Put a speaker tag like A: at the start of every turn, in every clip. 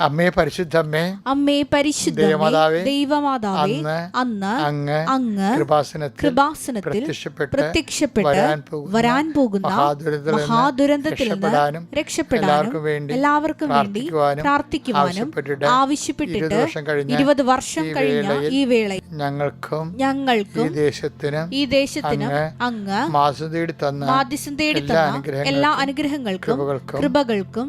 A: അമ്മേ പരിശുദ്ധമ്മേ
B: അമ്മേ പരിശുദ്ധ
A: ദൈവമാതാവേ,
B: ദൈവമാതാവേ
A: അന്ന് അങ്ങ്
B: അങ്ങ്
A: കൃപാസനത്തിൽ
B: കൃപാസനത്തിൽ
A: പ്രത്യക്ഷപ്പെട്ട് വരാൻ പോകുന്ന മഹാദുരന്തത്തിൽ നിന്ന് രക്ഷപ്പെടാനും എല്ലാവർക്കും വേണ്ടി പ്രാർത്ഥിക്കുവാനും ആവശ്യപ്പെട്ടിട്ട് ഇരുപത് വർഷം കഴിഞ്ഞ ഈ വേളയിൽ
B: വേളയിൽ
A: ഞങ്ങൾക്കും ഈ
B: ഞങ്ങൾക്കും
A: ദേശത്തിനും
B: ഈ ദേശത്തിനും
A: അങ്ങ് മാസം തേടി തന്ന എല്ലാ അനുഗ്രഹങ്ങൾക്കും കൃപകൾക്കും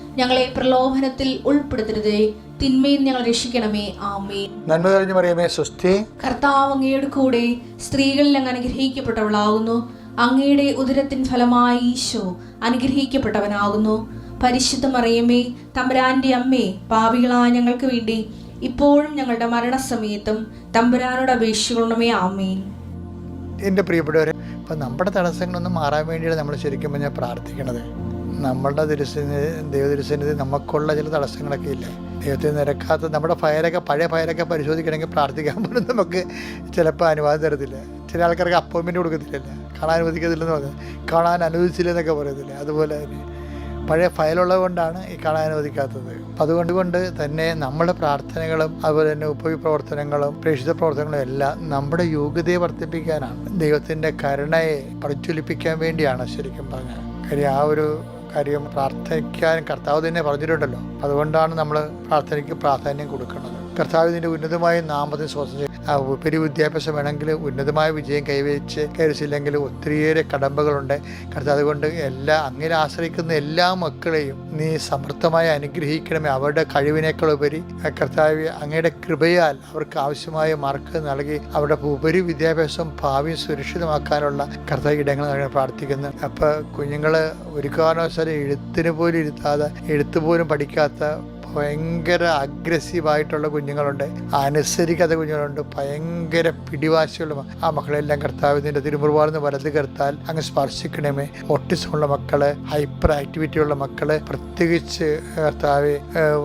B: ഞങ്ങളെ പ്രലോഭനത്തിൽ ഉൾപ്പെടുത്തരുതേ. തിന്മയിൽ ഞങ്ങൾ രക്ഷിക്കണമേ. ആമേ
A: നന്മ തെളിഞ്ഞു പറയുമേ സ്വസ്തി.
B: കർത്താവ് അങ്ങയുടെ കൂടെ സ്ത്രീകളിൽ അങ്ങ് അനുഗ്രഹിക്കപ്പെട്ടവളാകുന്നു. അങ്ങയുടെ ഉദരത്തിൻ ഫലമായി ഈശോ അനുഗ്രഹിക്കപ്പെട്ടവനാകുന്നു. പരിശുദ്ധ മറിയമ്മേ തമ്പുരാന്റെ അമ്മേ പാപികളായ ഞങ്ങൾക്ക് വേണ്ടി ഇപ്പോഴും ഞങ്ങളുടെ മരണസമയത്തും തമ്പുരാനോട് അപേക്ഷിക്കണമേ. ആമേൻ.
A: എന്റെ പ്രിയപ്പെട്ടവരെ ഇപ്പം നമ്മുടെ തടസ്സങ്ങളൊന്നും മാറാൻ വേണ്ടിയാണ് നമ്മൾ ശരിക്കും ഞാൻ പ്രാർത്ഥിക്കണത്. നമ്മളുടെ തിരുസന്നിധി ദൈവതിരുസന്നിധി നമുക്കുള്ള ചില തടസ്സങ്ങളൊക്കെ ഇല്ല? ദൈവത്തിന് നിരക്കാത്ത നമ്മുടെ ഫയലൊക്കെ പഴയ ഫയലൊക്കെ പരിശോധിക്കണമെങ്കിൽ പ്രാർത്ഥിക്കാൻ പോലും നമുക്ക് ചിലപ്പോൾ അനുവാദം തരത്തില്ല. ചില ആൾക്കാർക്ക് അപ്പോയിൻമെന്റ് കൊടുക്കത്തില്ല. കാണാൻ അനുവദിക്കത്തില്ലെന്ന് പറഞ്ഞു. കാണാൻ അനുവദിച്ചില്ല എന്നൊക്കെ പറയത്തില്ല? അതുപോലെ തന്നെ. പഴയ ഫയലുള്ളത് കൊണ്ടാണ് ഈ കാണാൻ അനുവദിക്കാത്തത്. അപ്പം അതുകൊണ്ട് കൊണ്ട് തന്നെ നമ്മുടെ പ്രാർത്ഥനകളും അതുപോലെ തന്നെ ഉപപ്രവർത്തനങ്ങളും പ്രേക്ഷിത പ്രവർത്തനങ്ങളും എല്ലാം നമ്മുടെ യോഗ്യതയെ വർദ്ധിപ്പിക്കാനാണ് ദൈവത്തിന്റെ കരുണയെ പ്രജ്വലിപ്പിക്കാൻ വേണ്ടിയാണ് ശരിക്കും പറഞ്ഞാൽ. കാര്യം ആ ഒരു കാര്യം പ്രാർത്ഥിക്കാൻ കർത്താവ് തന്നെ പറഞ്ഞിട്ടുണ്ടല്ലോ അതുകൊണ്ടാണ് നമ്മൾ പ്രാർത്ഥനയ്ക്ക് പ്രാധാന്യം കൊടുക്കുന്നത് കർത്താവ് ഇതിന്റെ ഉന്നതമായ നാമത്തെ. ആ ഉപരി വിദ്യാഭ്യാസം വേണമെങ്കിൽ ഉന്നതമായ വിജയം കൈവരിച്ച് കൈവരിച്ചില്ലെങ്കിൽ ഒത്തിരിയേറെ കടമ്പകളുണ്ട്. കർത്താവ് അതുകൊണ്ട് എല്ലാ അങ്ങനെ ആശ്രയിക്കുന്ന എല്ലാ മക്കളെയും നീ സമർത്ഥമായി അനുഗ്രഹിക്കണമേ. അവരുടെ കഴിവിനേക്കാൾ ഉപരി കർത്താവ് അങ്ങയുടെ കൃപയാൽ അവർക്ക് ആവശ്യമായ മാർക്ക് നൽകി അവരുടെ ഉപരി വിദ്യാഭ്യാസം ഭാവി സുരക്ഷിതമാക്കാനുള്ള കർത്താവ് ഇടങ്ങൾ നൽകാൻ പ്രാർത്ഥിക്കുന്നു. അപ്പോൾ കുഞ്ഞുങ്ങൾ ഒരു കാരണവശാലും എഴുത്തിന് പോലും ഇരുത്താതെ എഴുത്ത് പോലും പഠിക്കാത്ത ഭയങ്കര അഗ്രസീവായിട്ടുള്ള കുഞ്ഞുങ്ങളുണ്ട്. അനുസരിക്കാത്ത കുഞ്ഞുങ്ങളുണ്ട്. ഭയങ്കര പിടിവാശിയുള്ള മ- ആ മക്കളെല്ലാം കർത്താവിന്റെ തിരുമുറുവാർന്ന് വലത് കർത്താൽ അങ്ങ് സ്പർശിക്കണമേ. ഓട്ടിസമുള്ള മക്കൾ ഹൈപ്പർ ആക്ടിവിറ്റി ഉള്ള മക്കൾ പ്രത്യേകിച്ച് കർത്താവ്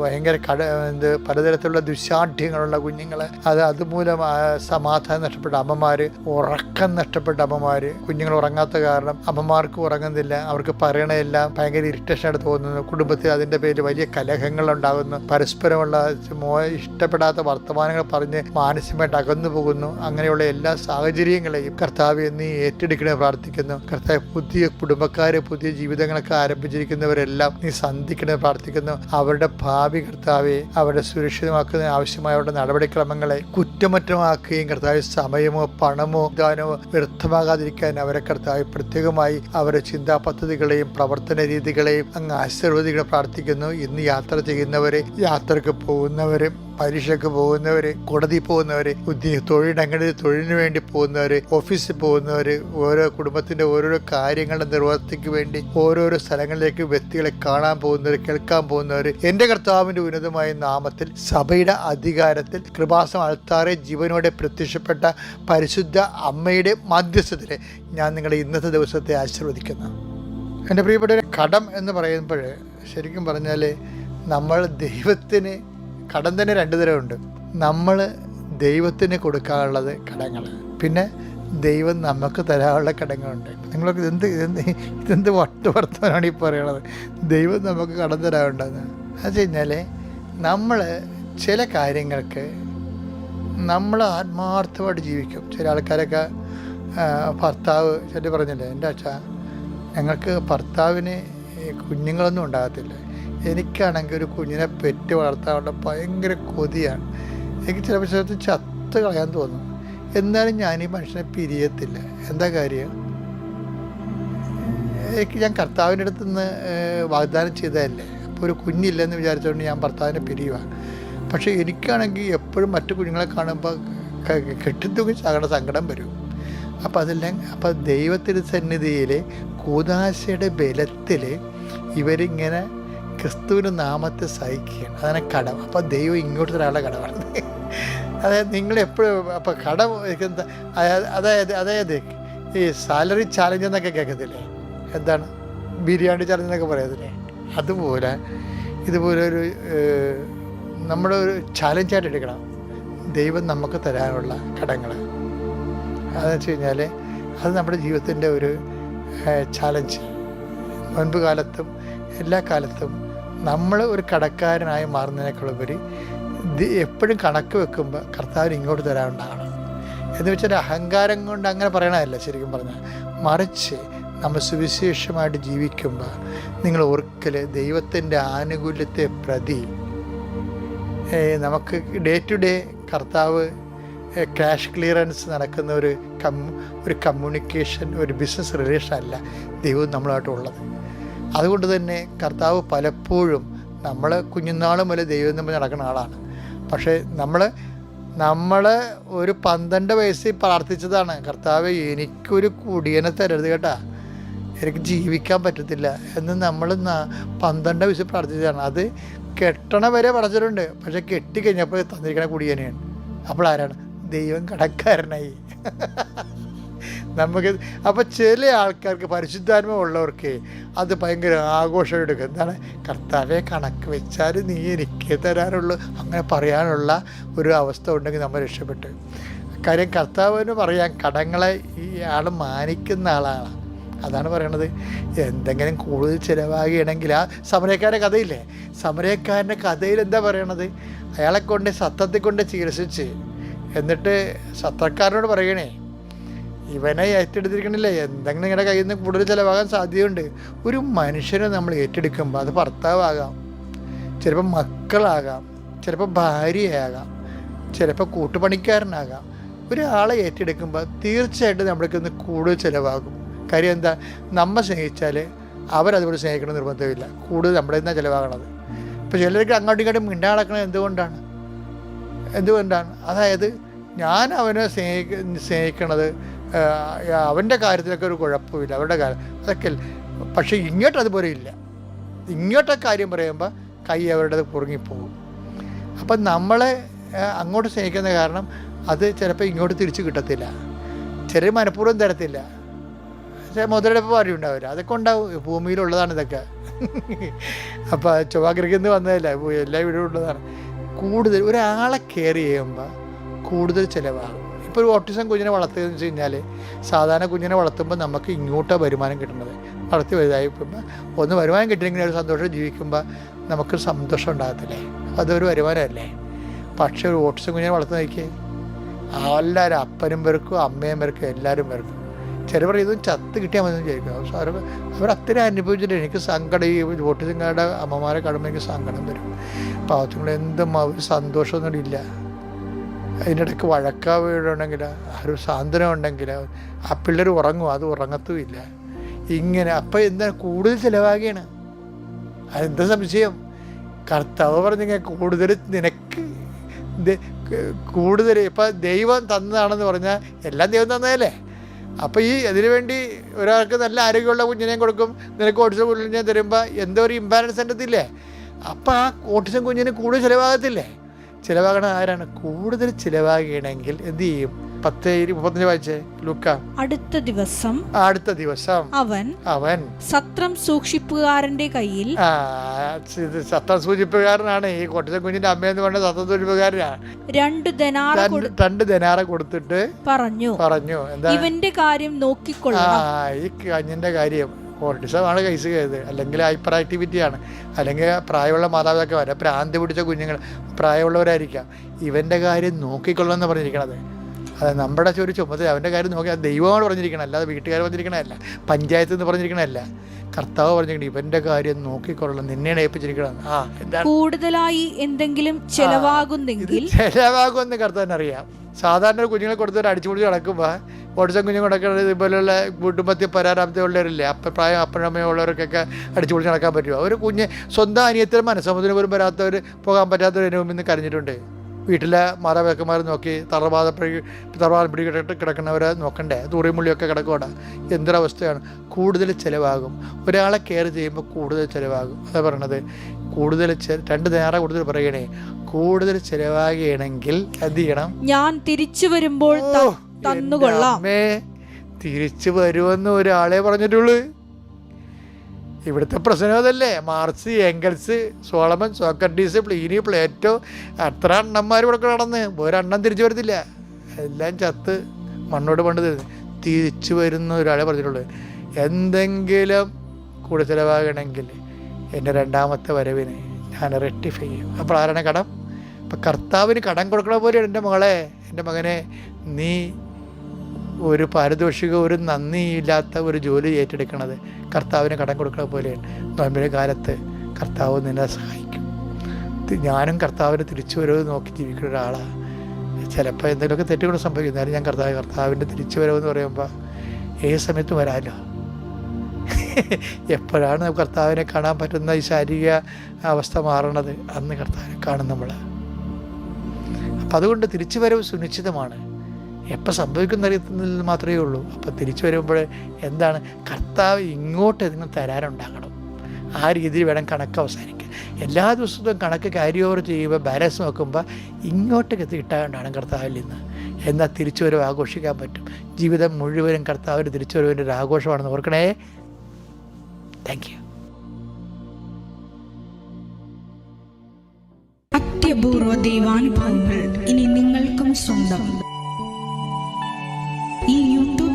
A: ഭയങ്കര കട എന്ത് പലതരത്തിലുള്ള ദുശാഠ്യങ്ങളുള്ള കുഞ്ഞുങ്ങൾ. അത് അതുമൂലം സമാധാനം നഷ്ടപ്പെട്ട അമ്മമാര് ഉറക്കം നഷ്ടപ്പെട്ട അമ്മമാര്. കുഞ്ഞുങ്ങൾ ഉറങ്ങാത്ത കാരണം അമ്മമാർക്ക് ഉറങ്ങുന്നില്ല. അവർക്ക് പറയണതെല്ലാം ഭയങ്കര ഇറിറ്റേഷൻ ആയിട്ട് തോന്നുന്നു കുടുംബത്തിൽ അതിന്റെ പേരിൽ വലിയ കലഹങ്ങൾ ഉണ്ടാകുന്നു ഉണ്ടാകുന്നു പരസ്പരമുള്ള ഇഷ്ടപ്പെടാത്ത വർത്തമാനങ്ങൾ പറഞ്ഞ് മാനസികമായിട്ട് അകന്നു പോകുന്നു. അങ്ങനെയുള്ള എല്ലാ സാഹചര്യങ്ങളെയും കർത്താവ് നീ ഏറ്റെടുക്കണേ പ്രാർത്ഥിക്കുന്നു. കർത്താവ് പുതിയ കുടുംബക്കാരെ പുതിയ ജീവിതങ്ങളൊക്കെ ആരംഭിച്ചിരിക്കുന്നവരെല്ലാം നീ സന്ധിക്കണേ പ്രാർത്ഥിക്കുന്നു. അവരുടെ ഭാവി കർത്താവെ അവരുടെ സുരക്ഷിതമാക്കുന്ന ആവശ്യമായ അവരുടെ നടപടിക്രമങ്ങളെ കുറ്റമറ്റമാക്കുകയും കർത്താവ് സമയമോ പണമോ ദാനമോ വ്യർത്ഥമാകാതിരിക്കാൻ അവരെ കർത്താവ് പ്രത്യേകമായി അവരുടെ ചിന്താ പദ്ധതികളെയും പ്രവർത്തന രീതികളെയും അങ്ങ് ആശീർവദികളെ പ്രാർത്ഥിക്കുന്നു. ഇന്ന് യാത്ര ചെയ്യുന്നവരെ യാത്രയ്ക്ക് പോകുന്നവരും പരീക്ഷയ്ക്ക് പോകുന്നവർ കോടതി പോകുന്നവർ തൊഴിലിടങ്ങളിൽ തൊഴിലിന് വേണ്ടി പോകുന്നവര് ഓഫീസിൽ പോകുന്നവര് ഓരോ കുടുംബത്തിന്റെ ഓരോരോ കാര്യങ്ങളുടെ നിർവഹണത്തിക്ക് വേണ്ടി ഓരോരോ സ്ഥലങ്ങളിലേക്ക് വ്യക്തികളെ കാണാൻ പോകുന്നവർ കേൾക്കാൻ പോകുന്നവർ എന്റെ കർത്താവിന്റെ ഉന്നതമായ നാമത്തിൽ സഭയുടെ അധികാരത്തിൽ കൃപാസം അൾത്താറെ ജീവനോടെ പ്രത്യക്ഷപ്പെട്ട പരിശുദ്ധ അമ്മയുടെ മധ്യസ്ഥത്തിൽ ഞാൻ നിങ്ങളെ ഇന്നത്തെ ദിവസത്തെ ആശീർവദിക്കുന്നു. എന്റെ പ്രിയപ്പെട്ട കടം എന്ന് പറയുമ്പോൾ ശരിക്കും പറഞ്ഞാൽ നമ്മൾ ദൈവത്തിന് കടം തന്നെ രണ്ടു തരമുണ്ട്. നമ്മൾ ദൈവത്തിന് കൊടുക്കാനുള്ളത് കടങ്ങൾ. പിന്നെ ദൈവം നമുക്ക് തരാനുള്ള കടങ്ങളുണ്ട്. നിങ്ങളൊക്കെ ഇതെന്ത് ഇതെന്ത് ഇതെന്ത് വട്ട് വർത്തമാനാണ് ഈ പറയണത് ദൈവം നമുക്ക് കടം തരാറുണ്ടെന്ന്. അത് കഴിഞ്ഞാൽ നമ്മൾ ചില കാര്യങ്ങൾക്ക് നമ്മൾ ആത്മാർത്ഥമായിട്ട് ജീവിക്കും. ചില ആൾക്കാരൊക്കെ ഭർത്താവ് ചില പറഞ്ഞില്ലേ? എന്റെ അച്ഛ ഞങ്ങൾക്ക് ഭർത്താവിന് കുഞ്ഞുങ്ങളൊന്നും ഉണ്ടാകത്തില്ല. എനിക്കാണെങ്കിൽ ഒരു കുഞ്ഞിനെ പെറ്റ് വളർത്താനുള്ള ഭയങ്കര കൊതിയാണ്. എനിക്ക് ചില സ്ഥലത്ത് ചത്ത് കളയാൻ തോന്നും. എന്നാലും ഞാൻ ഈ മനുഷ്യനെ പിരിയത്തില്ല. എന്താ കാര്യം? എനിക്ക് ഞാൻ കർത്താവിന്റെ അടുത്ത് നിന്ന് വാഗ്ദാനം ചെയ്തതല്ലേ? അപ്പോൾ ഒരു കുഞ്ഞില്ലെന്ന് വിചാരിച്ചുകൊണ്ട് ഞാൻ ഭർത്താവിനെ പിരിയുവാണ് പക്ഷേ എനിക്കാണെങ്കിൽ എപ്പോഴും മറ്റു കുഞ്ഞുങ്ങളെ കാണുമ്പോൾ കെട്ടിത്തൂക്കി സങ്കട സങ്കടം വരും. അപ്പോൾ അതെല്ലാം അപ്പോൾ ദൈവത്തിന്റെ സന്നിധിയിൽ കൂതാശയുടെ ബലത്തിൽ ഇവരിങ്ങനെ ക്രിസ്തുവിന്റെ നാമത്തെ സഹിക്കുകയാണ്. അതാണ് കടം അപ്പോൾ ദൈവം ഇങ്ങോട്ട് ഒരാളെ കടമാണ് അതായത് നിങ്ങൾ എപ്പോഴും അപ്പോൾ കടം എന്താ? അതായത് അതായത് ഈ സാലറി ചാലഞ്ച് എന്നൊക്കെ കേൾക്കത്തില്ലേ? എന്താണ്? ബിരിയാണി ചാലഞ്ച് എന്നൊക്കെ പറയത്തില്ലേ? അതുപോലെ ഇതുപോലെ ഒരു നമ്മുടെ ഒരു ചാലഞ്ചായിട്ട് എടുക്കണം. ദൈവം നമുക്ക് തരാനുള്ള കടങ്ങൾ. അതെന്ന് വെച്ച് കഴിഞ്ഞാൽ അത് നമ്മുടെ ജീവിതത്തിന്റെ ഒരു ചാലഞ്ച്. മുൻപ് കാലത്തും എല്ലാ കാലത്തും നമ്മൾ ഒരു കടക്കാരനായി മാറുന്നതിനേക്കാളുപരി ഇത് എപ്പോഴും കണക്ക് വെക്കുമ്പോൾ കർത്താവിന് ഇങ്ങോട്ട് തരാനുണ്ടാകണം. എന്ന് വെച്ചാൽ അഹങ്കാരം കൊണ്ട് അങ്ങനെ പറയണതല്ല ശരിക്കും പറഞ്ഞാൽ. മറിച്ച് നമ്മൾ സുവിശേഷമായിട്ട് ജീവിക്കുമ്പോൾ നിങ്ങൾ ഒരിക്കൽ ദൈവത്തിന്റെ ആനുകൂല്യത്തെ പ്രതി നമുക്ക് ഡേ ടു ഡേ കർത്താവ് ക്യാഷ് ക്ലിയറൻസ് നടക്കുന്ന ഒരു കം ഒരു കമ്മ്യൂണിക്കേഷൻ ഒരു ബിസിനസ് റിലേഷൻ അല്ല ദൈവം നമ്മളുമായിട്ടുള്ളത് അതുകൊണ്ട് തന്നെ കർത്താവ് പലപ്പോഴും നമ്മൾ കുഞ്ഞുനാൾ മുതൽ ദൈവം തമ്മിൽ നടക്കുന്ന ആളാണ്. പക്ഷേ നമ്മൾ നമ്മൾ ഒരു പന്ത്രണ്ട് വയസ്സിൽ പ്രാർത്ഥിച്ചതാണ് കർത്താവ് എനിക്കൊരു കുടിയനെ തരരുത് കേട്ടാ. എനിക്ക് ജീവിക്കാൻ പറ്റത്തില്ല. എന്ന് നമ്മൾ പന്ത്രണ്ട് വയസ്സിൽ പ്രാർത്ഥിച്ചതാണ്. അത് കെട്ടണ വരെ പറഞ്ഞിട്ടുണ്ട് പക്ഷെ കെട്ടിക്കഴിഞ്ഞപ്പോൾ തന്നിരിക്കണ കുടിയനെയാണ്. അപ്പോൾ ആരാണ്? ദൈവം കടക്കാരനായി. നമുക്ക് അപ്പോൾ ചില ആൾക്കാർക്ക് പരിശുദ്ധാത്മ ഉള്ളവർക്ക് അത് ഭയങ്കര ആഘോഷം എടുക്കും എന്താണ്? കർത്താവെ കണക്ക് വെച്ചാൽ നീ എനിക്ക് തരാനുള്ളൂ അങ്ങനെ പറയാനുള്ള ഒരു അവസ്ഥ ഉണ്ടെങ്കിൽ നമ്മൾ രക്ഷപ്പെട്ടു. കാര്യം കർത്താവിന് പറയാം കടങ്ങളെ ഈ ആൾ മാനിക്കുന്ന ആളാണ്. അതാണ് പറയണത്. എന്തെങ്കിലും കൂടുതൽ ചിലവാകുകയാണെങ്കിൽ ആ സമരക്കാരുടെ കഥയില്ലേ? സമരക്കാരന്റെ കഥയിൽ എന്താ പറയണത്? അയാളെ കൊണ്ട് സത്തത്തെ കൊണ്ട് ചികിത്സിച്ച് എന്നിട്ട് സത്രക്കാരനോട് പറയണേ ഇവനെ ഏറ്റെടുത്തിരിക്കണില്ലേ? എന്തെങ്കിലും നിങ്ങളുടെ കയ്യിൽ നിന്ന് കൂടുതൽ ചിലവാകാൻ സാധ്യതയുണ്ട്. ഒരു മനുഷ്യനെ നമ്മൾ ഏറ്റെടുക്കുമ്പോൾ അത് ഭർത്താവാകാം ചിലപ്പോൾ മക്കളാകാം ചിലപ്പോൾ ഭാര്യയാകാം ചിലപ്പോൾ കൂട്ടുപണിക്കാരനാകാം. ഒരാളെ ഏറ്റെടുക്കുമ്പോൾ തീർച്ചയായിട്ടും നമ്മൾക്ക് ഇന്ന് കൂടുതൽ ചിലവാകും. കാര്യം എന്താ? നമ്മൾ സ്നേഹിച്ചാൽ അവരതുപോലെ സ്നേഹിക്കണം നിർബന്ധമില്ല. കൂടുതൽ നമ്മുടെ നിന്നാണ് ചിലവാകണത്. ഇപ്പോൾ ചിലർക്ക് അങ്ങോട്ടും ഇങ്ങോട്ടും മിണ്ടാളക്കണത് എന്തുകൊണ്ടാണ്? എന്തുകൊണ്ടാണ്? അതായത് ഞാൻ അവനെ സ്നേഹിക്ക സ്നേഹിക്കണത് അവന്റെ കാര്യത്തിലൊക്കെ ഒരു കുഴപ്പമില്ല. അവരുടെ കാര്യം അതൊക്കെ. പക്ഷേ ഇങ്ങോട്ട് അതുപോലെ ഇല്ല. ഇങ്ങോട്ടെ കാര്യം പറയുമ്പോൾ കൈ അവരുടെ കുറുങ്ങിപ്പോകും അപ്പം നമ്മളെ അങ്ങോട്ട് സ്നേഹിക്കുന്ന കാരണം അത് ചിലപ്പോൾ ഇങ്ങോട്ട് തിരിച്ചു കിട്ടത്തില്ല. ചെറിയ മനഃപൂർവം തരത്തില്ല. മുതലെടുപ്പ് പാടി ഉണ്ടാവില്ല. അതൊക്കെ ഉണ്ടാവും. ഭൂമിയിലുള്ളതാണ് ഇതൊക്കെ. അപ്പോൾ ചൊവ്വാഗ്രഹിൽ വന്നതല്ല? എല്ലാ വീടും ഉള്ളതാണ്. കൂടുതൽ ഒരാളെ കെയർ ചെയ്യുമ്പോൾ കൂടുതൽ ചിലവാകും. ഇപ്പോൾ ഒരു ഓട്ടിസം കുഞ്ഞിനെ വളർത്തുകയെന്ന് വെച്ച് കഴിഞ്ഞാൽ സാധാരണ കുഞ്ഞിനെ വളർത്തുമ്പോൾ നമുക്ക് ഇങ്ങോട്ടാണ് വരുമാനം കിട്ടുന്നത്. വളർത്തി വലുതായി ഒന്ന് വരുമാനം കിട്ടിയെങ്കിൽ ഒരു സന്തോഷം ജീവിക്കുമ്പോൾ നമുക്ക് സന്തോഷം ഉണ്ടാകത്തില്ലേ? അതൊരു വരുമാനമല്ലേ? പക്ഷേ ഒരു ഓട്ടിസം കുഞ്ഞിനെ വളർത്തുന്ന നോക്കിയേ എല്ലാവരും അപ്പനും പേർക്കും അമ്മയും പേർക്കും എല്ലാവരും പേർക്കും ചിലവർ ഇതും ചത്ത് കിട്ടിയാൽ മതി ചോദിക്കും പക്ഷെ അവർ അത്രയും അനുഭവിച്ചിട്ട് എനിക്ക് സങ്കടം ഈ ഓട്ടിസംകാരുടെ അമ്മമാരെ കാണുമ്പോൾ എനിക്ക് സങ്കടം വരും. പാവത്തുങ്ങൾ എന്തും അവർ സന്തോഷമൊന്നും ഇല്ല. അതിന്റെ ഇടയ്ക്ക് വഴക്കാ വീടുണ്ടെങ്കിൽ ഒരു സാന്ത്വനം ഉണ്ടെങ്കിൽ ആ പിള്ളേർ ഉറങ്ങും. അത് ഉറങ്ങത്തുമില്ല. ഇങ്ങനെ അപ്പം എന്താ കൂടുതൽ ചിലവാകുകയാണ് അതെന്താ സംശയം? കർത്താവ് പറഞ്ഞെങ്കിൽ കൂടുതൽ നിനക്ക് കൂടുതൽ ഇപ്പം ദൈവം തന്നതാണെന്ന് പറഞ്ഞാൽ എല്ലാം ദൈവം തന്നതല്ലേ? അപ്പോൾ ഈ അതിനു വേണ്ടി ഒരാൾക്ക് നല്ല ആരോഗ്യമുള്ള കുഞ്ഞിനെയും കൊടുക്കും. നിനക്ക് ഓട്ടിസം കുഞ്ഞിനെ തരുമ്പോൾ എന്തോ ഒരു ഇമ്പാലൻസ് എന്റെ അപ്പോൾ ആ ഓട്ടിസം കുഞ്ഞിന് കൂടുതൽ ചിലവാകത്തില്ലേ? ചിലവാകണ ആരാണ്? കൂടുതൽ ചിലവാകണമെങ്കിൽ എന്ത് ചെയ്യും? പത്ത് മുപ്പത്തഞ്ച് വായിച്ചേ ലുക്ക.
C: അടുത്ത ദിവസം
A: അടുത്ത ദിവസം
C: അവൻ
A: അവൻ
C: സത്രം സൂക്ഷിപ്പുകാരന്റെ കയ്യിൽ
A: സത്രം സൂക്ഷിപ്പുകാരനാണ്. ഈ കൊട്ടിച്ച കുഞ്ഞിന്റെ അമ്മയെന്ന് പറഞ്ഞ സത്രം സൂക്ഷിപ്പുകാരനാണ്.
C: രണ്ട് ധനാറ
A: രണ്ട് ധനാറ കൊടുത്തിട്ട്
C: പറഞ്ഞു.
A: പറഞ്ഞു. എന്താ?
C: ഇവന്റെ കാര്യം
A: ആ
C: നോക്കിക്കൊള്ളണം
A: ഈ കഞ്ഞിന്റെ കാര്യം. ഓട്ടിസമാണ് കൈസ് ചെയ്തത്. അല്ലെങ്കിൽ ഹൈപ്പർ ആക്ടിവിറ്റിയാണ് അല്ലെങ്കിൽ പ്രായമുള്ള മാതാപിതാക്കൾ പ്രാന്തി പിടിച്ച കുഞ്ഞുങ്ങൾ പ്രായമുള്ളവരായിരിക്കാം. ഇവന്റെ കാര്യം നോക്കിക്കൊള്ളണം എന്ന് പറഞ്ഞിരിക്കണത്. അത് നമ്മുടെ ഒരു ചുമതല അവന്റെ കാര്യം നോക്കി അത് ദൈവമാണ് പറഞ്ഞിരിക്കണം അല്ലാതെ വീട്ടുകാർ പറഞ്ഞിരിക്കണമല്ല പഞ്ചായത്ത് എന്ന് പറഞ്ഞിരിക്കണമല്ല കർത്താവ് പറഞ്ഞിരിക്കണം ഇവന്റെ കാര്യം നോക്കിക്കൊള്ളണം നിന്നെയാണ് ഏൽപ്പിച്ചിരിക്കണം ആ എന്താണ്
C: കൂടുതലായി എന്തെങ്കിലും ചെലവാകുന്നെങ്കിൽ
A: ചെലവാകുമെന്ന് കർത്താവിന് അറിയാം. സാധാരണ കുഞ്ഞുങ്ങളെ കൊടുത്തൊരു അടിച്ചുപൊടിച്ച് നടക്കുമ്പോൾ ഓടിച്ച കുഞ്ഞു കൊടുക്കുന്നത് ഇതുപോലെയുള്ള കുടുംബത്തിൽ പരാരാമത്തെ ഉള്ളവരില്ലേ അപ്പ പ്രായം അപ്പഴമ്മയും ഉള്ളവർക്കൊക്കെ അടിച്ചുപൊളിച്ച് നടക്കാൻ പറ്റുമോ? ഒരു കുഞ്ഞ് സ്വന്തം അനിയത്തിന് മനസ്സമുദ്രം പോലും വരാത്തവർ പോകാൻ പറ്റാത്തവർ എന്റെ മുമ്പിൽ നിന്ന് കരഞ്ഞിട്ടുണ്ട്. വീട്ടിലെ മാതാപിതാക്കന്മാർ നോക്കി തറവാത തറവാദം പിടി കിടക്കുന്നവരെ നോക്കണ്ടേ? തൂറിമുള്ളിയൊക്കെ കിടക്കുവാണ് എന്തൊരവസ്ഥയാണ്? കൂടുതൽ ചിലവാകും. ഒരാളെ കെയർ ചെയ്യുമ്പോൾ കൂടുതൽ ചിലവാകും. അതാ പറയണത്. കൂടുതൽ രണ്ട് നേരെ കൂടുതൽ പറയണേ. കൂടുതൽ ചിലവാകുകയാണെങ്കിൽ എന്ത് ചെയ്യണം?
C: ഞാൻ തിരിച്ചു വരുമ്പോൾ തന്നുകൊള്ളാം.
A: തിരിച്ചു വരുമെന്ന് ഒരാളെ പറഞ്ഞിട്ടുള്ളൂ. ഇവിടുത്തെ പ്രശ്നം അതല്ലേ? Marx Engels Solomon Socrates Pliny Plato അത്ര അണ്ണന്മാർ ഇവിടെ നടന്ന് ഒരെണ്ണം തിരിച്ചു വരത്തില്ല. എല്ലാം ചത്ത് മണ്ണോട് പണ്ട് തിരിച്ചു വരുന്ന ഒരാളെ പറഞ്ഞിട്ടുള്ളൂ. എന്തെങ്കിലും കൂടെ ചിലവാകണമെങ്കിൽ എന്റെ രണ്ടാമത്തെ വരവിന് ഞാൻ റെക്ടിഫൈ ചെയ്യും. അപ്പോൾ ആരാണ് കടം? അപ്പം കർത്താവിന് കടം കൊടുക്കണ പോലെയാണ് എന്റെ മകളെ. എന്റെ മകനെ നീ ഒരു പാരിതോഷിക ഒരു നന്ദിയില്ലാത്ത ഒരു ജോലി ഏറ്റെടുക്കണത് കർത്താവിന് കടം കൊടുക്കുന്ന പോലെയാണ്. നോമ്പിലെ കാലത്ത് കർത്താവ് നിന്നെ സഹായിക്കും. ഞാനും കർത്താവിന് തിരിച്ചു വരവ് നോക്കി ജീവിക്കുന്ന ഒരാളാണ് ചിലപ്പോൾ എന്തെങ്കിലുമൊക്കെ തെറ്റുകൾ സംഭവിക്കും. എന്നാലും ഞാൻ കർത്താവ് കർത്താവിന്റെ തിരിച്ചു വരവെന്ന് പറയുമ്പോൾ ഏത് സമയത്തും വരാമല്ലോ എപ്പോഴാണ് കർത്താവിനെ കാണാൻ പറ്റുന്ന ഈ ശാരീരിക അവസ്ഥ മാറണത്? അന്ന് കർത്താവിനെ കാണും നമ്മൾ അപ്പം അതുകൊണ്ട് തിരിച്ചു വരവ് സുനിശ്ചിതമാണ്. എപ്പോൾ സംഭവിക്കുന്ന അറിയത്തുന്നില്ല മാത്രമേ ഉള്ളൂ. അപ്പോൾ തിരിച്ചു വരുമ്പോൾ എന്താണ്? കർത്താവ് ഇങ്ങോട്ട് എന്തെങ്കിലും തരാനുണ്ടാകണം. ആ രീതിയിൽ വേണം കണക്ക് അവസാനിക്കാൻ. എല്ലാ ദിവസത്തും കണക്ക് ക്യാരി ഓവർ ചെയ്യുമ്പോൾ ബാലൻസ് നോക്കുമ്പോൾ ഇങ്ങോട്ടേക്ക് കിട്ടാണ്ടാണ് കർത്താവിൽ നിന്ന്. എന്നാൽ തിരിച്ചുവരവ് ആഘോഷിക്കാൻ പറ്റും. ജീവിതം മുഴുവനും കർത്താവിന്റെ തിരിച്ചുവരവിന്റെ ഒരു ആഘോഷമാണെന്ന് ഓർക്കണേ. താങ്ക് യു
D: അത്യപൂർവ ദൈവാനുഭവങ്ങൾ ഇനി നിങ്ങൾക്കും സ്വന്തം.